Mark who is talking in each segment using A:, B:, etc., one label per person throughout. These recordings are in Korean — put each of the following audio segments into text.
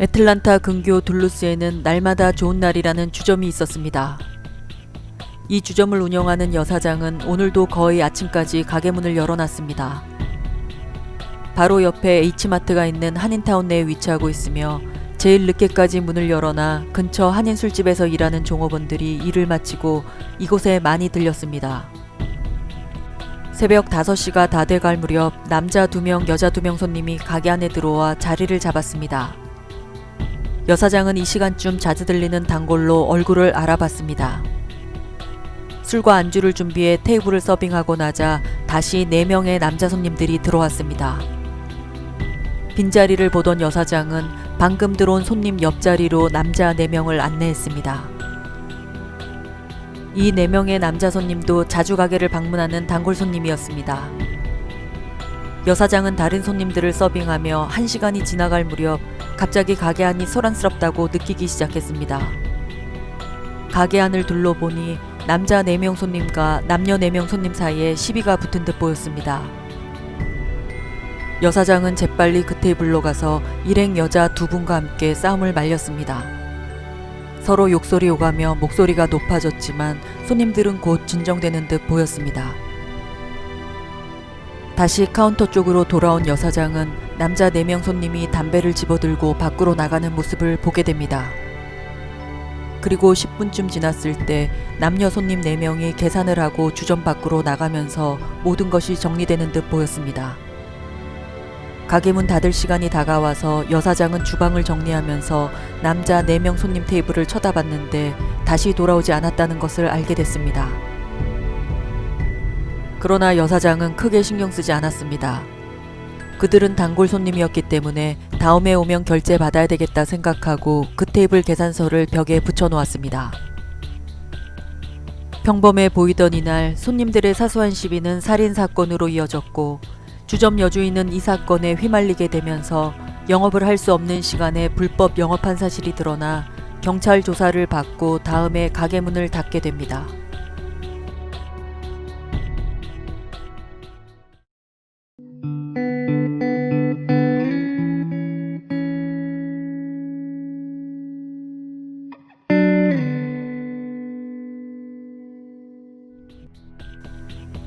A: 애틀란타 근교 둘루스에는 날마다 좋은 날이라는 주점이 있었습니다. 이 주점을 운영하는 여사장은 오늘도 거의 아침까지 가게 문을 열어놨습니다. 바로 옆에 H마트가 있는 한인타운 내에 위치하고 있으며 제일 늦게까지 문을 열어놔 근처 한인 술집에서 일하는 종업원들이 일을 마치고 이곳에 많이 들렸습니다. 새벽 5시가 다 돼갈 무렵 남자 2명, 여자 2명 손님이 가게 안에 들어와 자리를 잡았습니다. 여사장은 이 시간쯤 자주 들리는 단골로 얼굴을 알아봤습니다. 술과 안주를 준비해 테이블을 서빙하고 나자 다시 4명의 남자 손님들이 들어왔습니다. 빈자리를 보던 여사장은 방금 들어온 손님 옆자리로 남자 4명을 안내했습니다. 이 4명의 남자 손님도 자주 가게를 방문하는 단골 손님이었습니다. 여사장은 다른 손님들을 서빙하며 1시간이 지나갈 무렵 갑자기 가게 안이 소란스럽다고 느끼기 시작했습니다. 가게 안을 둘러보니 남자 4명 손님과 남녀 4명 손님 사이에 시비가 붙은 듯 보였습니다. 여사장은 재빨리 그 테이블로 가서 일행 여자 두 분과 함께 싸움을 말렸습니다. 서로 욕설이 오가며 목소리가 높아졌지만 손님들은 곧 진정되는 듯 보였습니다. 다시 카운터 쪽으로 돌아온 여사장은 남자 4명 손님이 담배를 집어들고 밖으로 나가는 모습을 보게 됩니다. 그리고 10분쯤 지났을 때 남녀 손님 4명이 계산을 하고 주점 밖으로 나가면서 모든 것이 정리되는 듯 보였습니다. 가게 문 닫을 시간이 다가와서 여사장은 주방을 정리하면서 남자 4명 손님 테이블을 쳐다봤는데 다시 돌아오지 않았다는 것을 알게 됐습니다. 그러나 여사장은 크게 신경 쓰지 않았습니다. 그들은 단골 손님이었기 때문에 다음에 오면 결제 받아야 되겠다 생각하고 그 테이블 계산서를 벽에 붙여 놓았습니다. 평범해 보이던 이날 손님들의 사소한 시비는 살인 사건으로 이어졌고 주점 여주인은 이 사건에 휘말리게 되면서 영업을 할 수 없는 시간에 불법 영업한 사실이 드러나 경찰 조사를 받고 다음에 가게 문을 닫게 됩니다.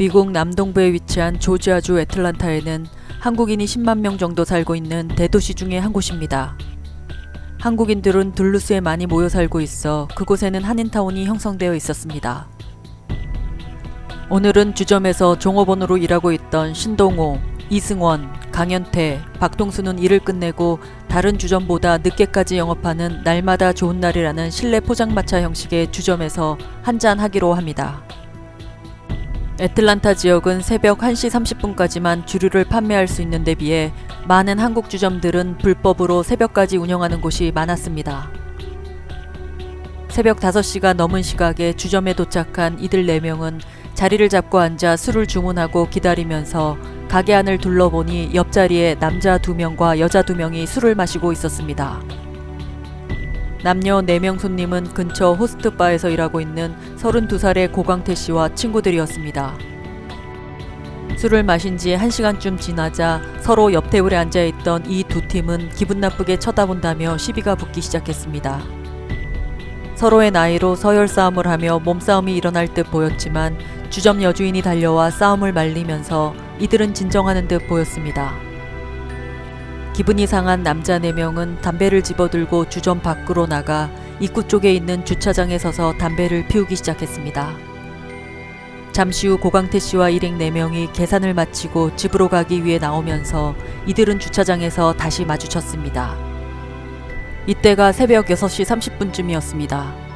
A: 미국 남동부에 위치한 조지아주 애틀란타에는 한국인이 10만 명 정도 살고 있는 대도시 중의 한 곳입니다. 한국인들은 둘루스에 많이 모여 살고 있어 그곳에는 한인타운이 형성되어 있었습니다. 오늘은 주점에서 종업원으로 일하고 있던 신동호, 이승원, 강현태, 박동수는 일을 끝내고 다른 주점보다 늦게까지 영업하는 날마다 좋은 날이라는 실내 포장마차 형식의 주점에서 한잔 하기로 합니다. 애틀란타 지역은 새벽 1시 30분까지만 주류를 판매할 수 있는 데 비해 많은 한국 주점들은 불법으로 새벽까지 운영하는 곳이 많았습니다. 새벽 5시가 넘은 시각에 주점에 도착한 이들 4명은 자리를 잡고 앉아 술을 주문하고 기다리면서 가게 안을 둘러보니 옆자리에 남자 2명과 여자 2명이 술을 마시고 있었습니다. 남녀 4명 손님은 근처 호스트바에서 일하고 있는 32살의 고광태 씨와 친구들이었습니다. 술을 마신 지 1시간쯤 지나자 서로 옆 테이블에 앉아 있던 이 두 팀은 기분 나쁘게 쳐다본다며 시비가 붙기 시작했습니다. 서로의 나이로 서열 싸움을 하며 몸싸움이 일어날 듯 보였지만 주점 여주인이 달려와 싸움을 말리면서 이들은 진정하는 듯 보였습니다. 기분이 상한 남자 4명은 담배를 집어들고 주점 밖으로 나가 입구 쪽에 있는 주차장에 서서 담배를 피우기 시작했습니다. 잠시 후 고강태 씨와 일행 4명이 계산을 마치고 집으로 가기 위해 나오면서 이들은 주차장에서 다시 마주쳤습니다. 이때가 새벽 6시 30분쯤이었습니다.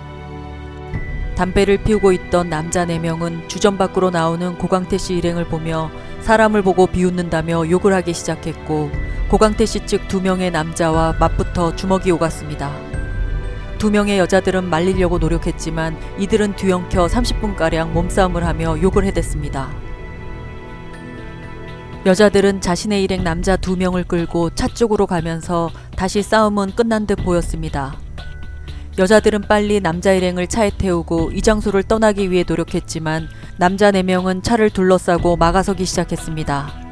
A: 담배를 피우고 있던 남자 4명은 주점 밖으로 나오는 고강태 씨 일행을 보며 사람을 보고 비웃는다며 욕을 하기 시작했고 고강태 씨 측 두 명의 남자와 맞붙어 주먹이 오갔습니다. 두 명의 여자들은 말리려고 노력했지만 이들은 뒤엉켜 30분가량 몸싸움을 하며 욕을 해댔습니다. 여자들은 자신의 일행 남자 두 명을 끌고 차 쪽으로 가면서 다시 싸움은 끝난 듯 보였습니다. 여자들은 빨리 남자 일행을 차에 태우고 이 장소를 떠나기 위해 노력했지만 남자 4명은 차를 둘러싸고 막아서기 시작했습니다.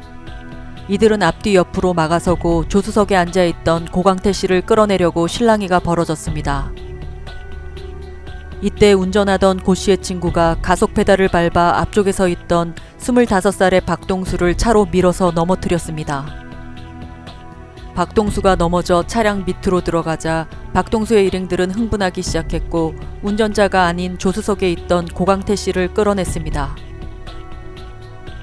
A: 이들은 앞뒤 옆으로 막아서고 조수석에 앉아있던 고광태 씨를 끌어내려고 실랑이가 벌어졌습니다. 이때 운전하던 고 씨의 친구가 가속 페달을 밟아 앞쪽에 서 있던 25살의 박동수를 차로 밀어서 넘어뜨렸습니다. 박동수가 넘어져 차량 밑으로 들어가자 박동수의 일행들은 흥분하기 시작했고 운전자가 아닌 조수석에 있던 고광태 씨를 끌어냈습니다.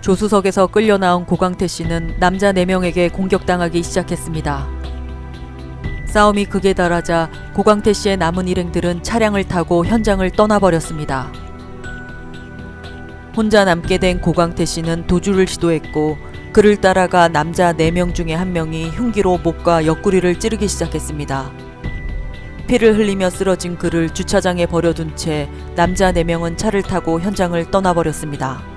A: 조수석에서 끌려 나온 고광태 씨는 남자 4명에게 공격당하기 시작했습니다. 싸움이 극에 달하자 고광태 씨의 남은 일행들은 차량을 타고 현장을 떠나버렸습니다. 혼자 남게 된 고광태 씨는 도주를 시도했고 그를 따라가 남자 4명 중에 한 명이 흉기로 목과 옆구리를 찌르기 시작했습니다. 피를 흘리며 쓰러진 그를 주차장에 버려둔 채 남자 4명은 차를 타고 현장을 떠나버렸습니다.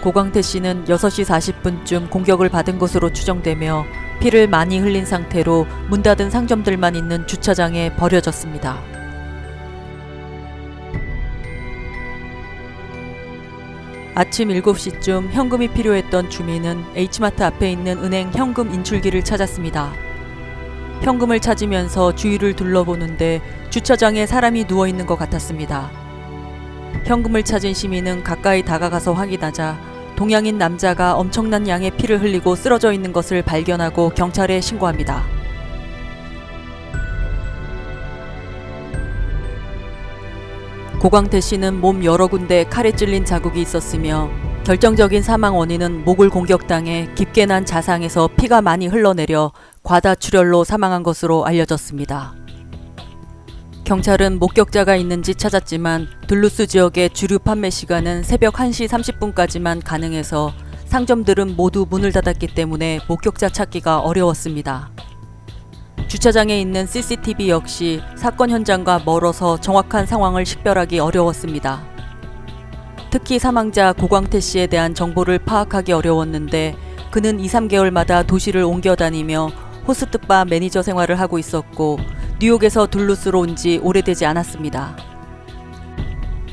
A: 고광태 씨는 6시 40분쯤 공격을 받은 것으로 추정되며 피를 많이 흘린 상태로 문 닫은 상점들만 있는 주차장에 버려졌습니다. 아침 7시쯤 현금이 필요했던 주민은 H마트 앞에 있는 은행 현금 인출기를 찾았습니다. 현금을 찾으면서 주위를 둘러보는데 주차장에 사람이 누워 있는 것 같았습니다. 현금을 찾은 시민은 가까이 다가가서 확인하자 동양인 남자가 엄청난 양의 피를 흘리고 쓰러져 있는 것을 발견하고 경찰에 신고합니다. 고광태 씨는 몸 여러 군데 칼에 찔린 자국이 있었으며 결정적인 사망 원인은 목을 공격당해 깊게 난 자상에서 피가 많이 흘러내려 과다출혈로 사망한 것으로 알려졌습니다. 경찰은 목격자가 있는지 찾았지만 둘루스 지역의 주류 판매 시간은 새벽 1시 30분까지만 가능해서 상점들은 모두 문을 닫았기 때문에 목격자 찾기가 어려웠습니다. 주차장에 있는 CCTV 역시 사건 현장과 멀어서 정확한 상황을 식별하기 어려웠습니다. 특히 사망자 고광태 씨에 대한 정보를 파악하기 어려웠는데 그는 2, 3개월마다 도시를 옮겨 다니며 호스트바 매니저 생활을 하고 있었고 뉴욕에서 둘루스로 온 지 오래되지 않았습니다.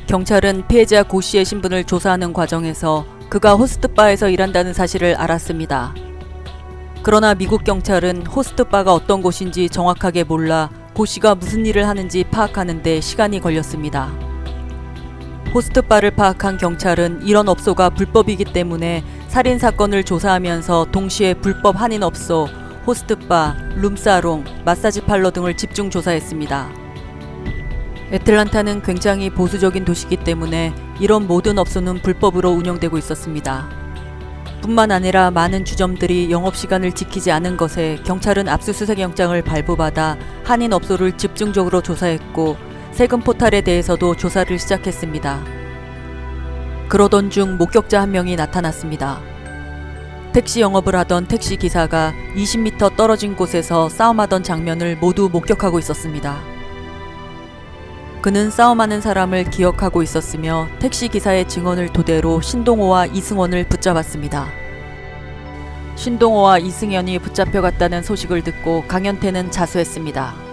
A: 경찰은 피해자 고 씨의 신분을 조사하는 과정에서 그가 호스트바에서 일한다는 사실을 알았습니다. 그러나 미국 경찰은 호스트바가 어떤 곳인지 정확하게 몰라 고 씨가 무슨 일을 하는지 파악하는데 시간이 걸렸습니다. 호스트바를 파악한 경찰은 이런 업소가 불법이기 때문에 살인 사건을 조사하면서 동시에 불법 한인 업소, 호스트바, 룸사롱, 마사지 팔러 등을 집중 조사했습니다. 애틀란타는 굉장히 보수적인 도시이기 때문에 이런 모든 업소는 불법으로 운영되고 있었습니다. 뿐만 아니라 많은 주점들이 영업시간을 지키지 않은 것에 경찰은 압수수색 영장을 발부받아 한인 업소를 집중적으로 조사했고 세금 포탈에 대해서도 조사를 시작했습니다. 그러던 중 목격자 한 명이 나타났습니다. 택시 영업을 하던 택시 기사가 20m 떨어진 곳에서 싸움하던 장면을 모두 목격하고 있었습니다. 그는 싸움하는 사람을 기억하고 있었으며 택시 기사의 증언을 토대로 신동호와 이승원을 붙잡았습니다. 신동호와 이승현이 붙잡혀갔다는 소식을 듣고 강현태는 자수했습니다.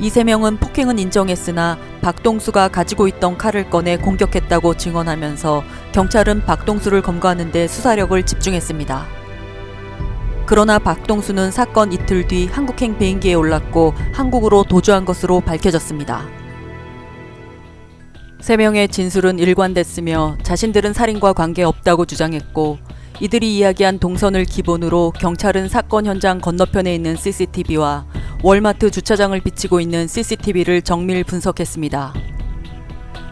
A: 이세 명은 폭행은 인정했으나 박동수가 가지고 있던 칼을 꺼내 공격했다고 증언하면서 경찰은 박동수를 검거하는 데 수사력을 집중했습니다. 그러나 박동수는 사건 이틀 뒤 한국행 비행기에 올랐고 한국으로 도주한 것으로 밝혀졌습니다. 세 명의 진술은 일관됐으며 자신들은 살인과 관계없다고 주장했고 이들이 이야기한 동선을 기본으로 경찰은 사건 현장 건너편에 있는 CCTV와 월마트 주차장을 비치고 있는 CCTV를 정밀 분석했습니다.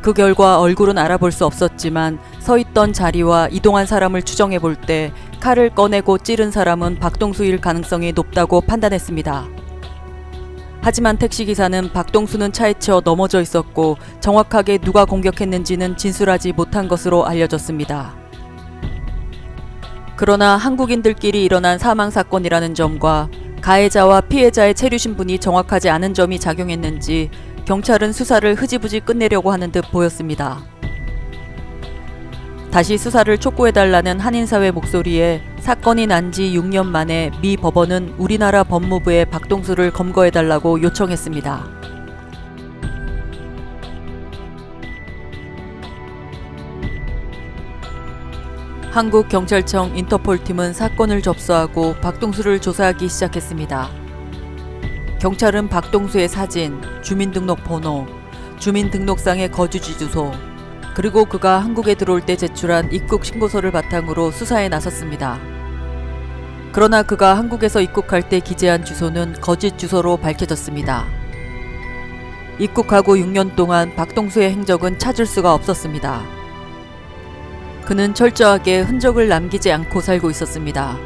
A: 그 결과 얼굴은 알아볼 수 없었지만 서 있던 자리와 이동한 사람을 추정해 볼 때 칼을 꺼내고 찌른 사람은 박동수일 가능성이 높다고 판단했습니다. 하지만 택시기사는 박동수는 차에 치여 넘어져 있었고 정확하게 누가 공격했는지는 진술하지 못한 것으로 알려졌습니다. 그러나 한국인들끼리 일어난 사망 사건이라는 점과 가해자와 피해자의 체류 신분이 정확하지 않은 점이 작용했는지 경찰은 수사를 흐지부지 끝내려고 하는 듯 보였습니다. 다시 수사를 촉구해달라는 한인사회 목소리에 사건이 난 지 6년 만에 미 법원은 우리나라 법무부에 박동수를 검거해달라고 요청했습니다. 한국경찰청 인터폴팀은 사건을 접수하고 박동수를 조사하기 시작했습니다. 경찰은 박동수의 사진, 주민등록번호, 주민등록상의 거주지 주소, 그리고 그가 한국에 들어올 때 제출한 입국 신고서를 바탕으로 수사에 나섰습니다. 그러나 그가 한국에서 입국할 때 기재한 주소는 거짓 주소로 밝혀졌습니다. 입국하고 6년 동안 박동수의 행적은 찾을 수가 없었습니다. 그는 철저하게 흔적을 남기지 않고 살고 있었습니다.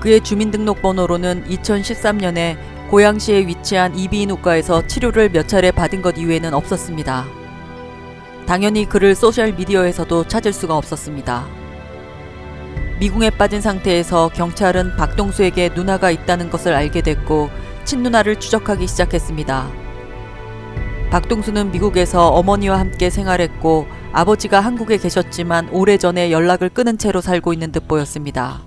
A: 그의 주민등록번호로는 2013년에 고양시에 위치한 이비인후과에서 치료를 몇 차례 받은 것 이외에는 없었습니다. 당연히 그를 소셜미디어에서도 찾을 수가 없었습니다. 미궁에 빠진 상태에서 경찰은 박동수에게 누나가 있다는 것을 알게 됐고 친누나를 추적하기 시작했습니다. 박동수는 미국에서 어머니와 함께 생활했고 아버지가 한국에 계셨지만 오래전에 연락을 끊은 채로 살고 있는 듯 보였습니다.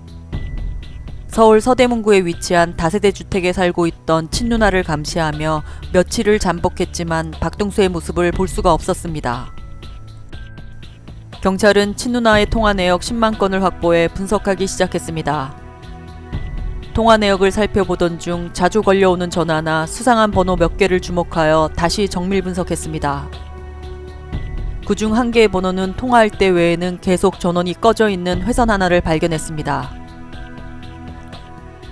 A: 서울 서대문구에 위치한 다세대 주택에 살고 있던 친누나를 감시하며 며칠을 잠복했지만 박동수의 모습을 볼 수가 없었습니다. 경찰은 친누나의 통화 내역 10만 건을 확보해 분석하기 시작했습니다. 통화 내역을 살펴보던 중 자주 걸려오는 전화나 수상한 번호 몇 개를 주목하여 다시 정밀 분석했습니다. 그중 한 개의 번호는 통화할 때 외에는 계속 전원이 꺼져 있는 회선 하나를 발견했습니다.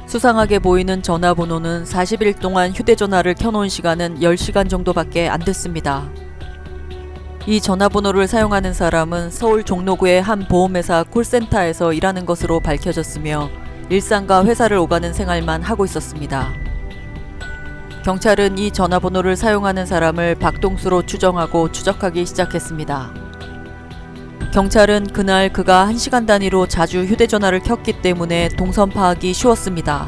A: 수상하게 보이는 전화번호는 40일 동안 휴대전화를 켜놓은 시간은 10시간 정도밖에 안 됐습니다. 이 전화번호를 사용하는 사람은 서울 종로구의 한 보험회사 콜센터에서 일하는 것으로 밝혀졌으며 일상과 회사를 오가는 생활만 하고 있었습니다. 경찰은 이 전화번호를 사용하는 사람을 박동수로 추정하고 추적하기 시작했습니다. 경찰은 그날 그가 1시간 단위로 자주 휴대전화를 켰기 때문에 동선 파악이 쉬웠습니다.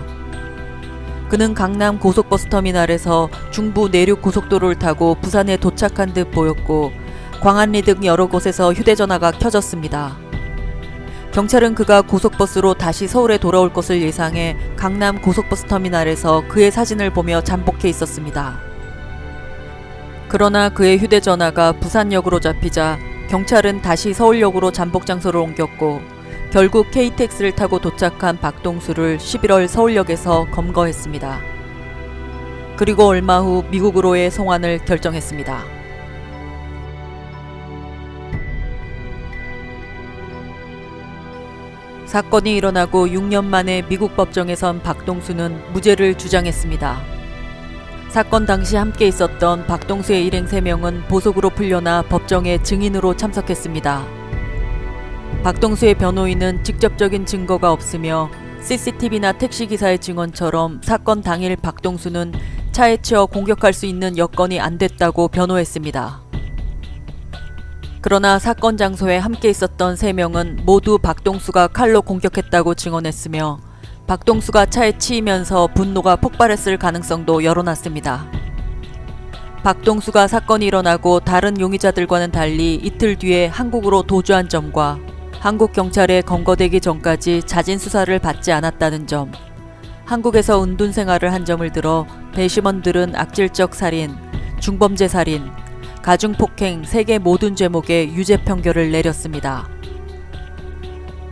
A: 그는 강남 고속버스 터미널에서 중부 내륙 고속도로를 타고 부산에 도착한 듯 보였고 광안리 등 여러 곳에서 휴대전화가 켜졌습니다. 경찰은 그가 고속버스로 다시 서울에 돌아올 것을 예상해 강남 고속버스 터미널에서 그의 사진을 보며 잠복해 있었습니다. 그러나 그의 휴대전화가 부산역으로 잡히자 경찰은 다시 서울역으로 잠복 장소를 옮겼고 결국 KTX를 타고 도착한 박동수를 11월 서울역에서 검거했습니다. 그리고 얼마 후 미국으로의 송환을 결정했습니다. 사건이 일어나고 6년 만에 미국 법정에선 박동수는 무죄를 주장했습니다. 사건 당시 함께 있었던 박동수의 일행 3명은 보석으로 풀려나 법정에 증인으로 참석했습니다. 박동수의 변호인은 직접적인 증거가 없으며 CCTV나 택시기사의 증언처럼 사건 당일 박동수는 차에 치어 공격할 수 있는 여건이 안 됐다고 변호했습니다. 그러나 사건 장소에 함께 있었던 3명은 모두 박동수가 칼로 공격했다고 증언했으며 박동수가 차에 치이면서 분노가 폭발했을 가능성도 열어놨습니다. 박동수가 사건이 일어나고 다른 용의자들과는 달리 이틀 뒤에 한국으로 도주한 점과 한국 경찰에 검거되기 전까지 자진 수사를 받지 않았다는 점, 한국에서 은둔 생활을 한 점을 들어 배심원들은 악질적 살인, 중범죄 살인, 가중폭행 세계 모든 제목에 유죄 판결을 내렸습니다.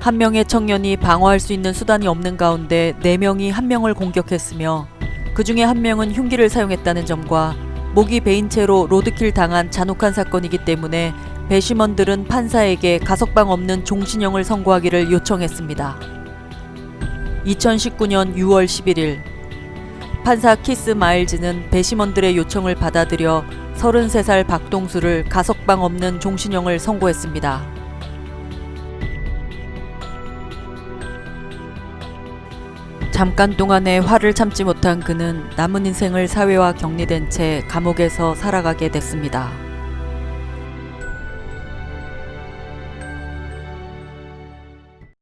A: 한 명의 청년이 방어할 수 있는 수단이 없는 가운데 네 명이 한 명을 공격했으며 그 중에 한 명은 흉기를 사용했다는 점과 목이 베인 채로 로드킬 당한 잔혹한 사건이기 때문에 배심원들은 판사에게 가석방 없는 종신형을 선고하기를 요청했습니다. 2019년 6월 11일 판사 키스 마일즈는 배심원들의 요청을 받아들여 33살 박동수를 가석방 없는 종신형을 선고했습니다. 잠깐 동안의 화를 참지 못한 그는 남은 인생을 사회와 격리된 채 감옥에서 살아가게 됐습니다.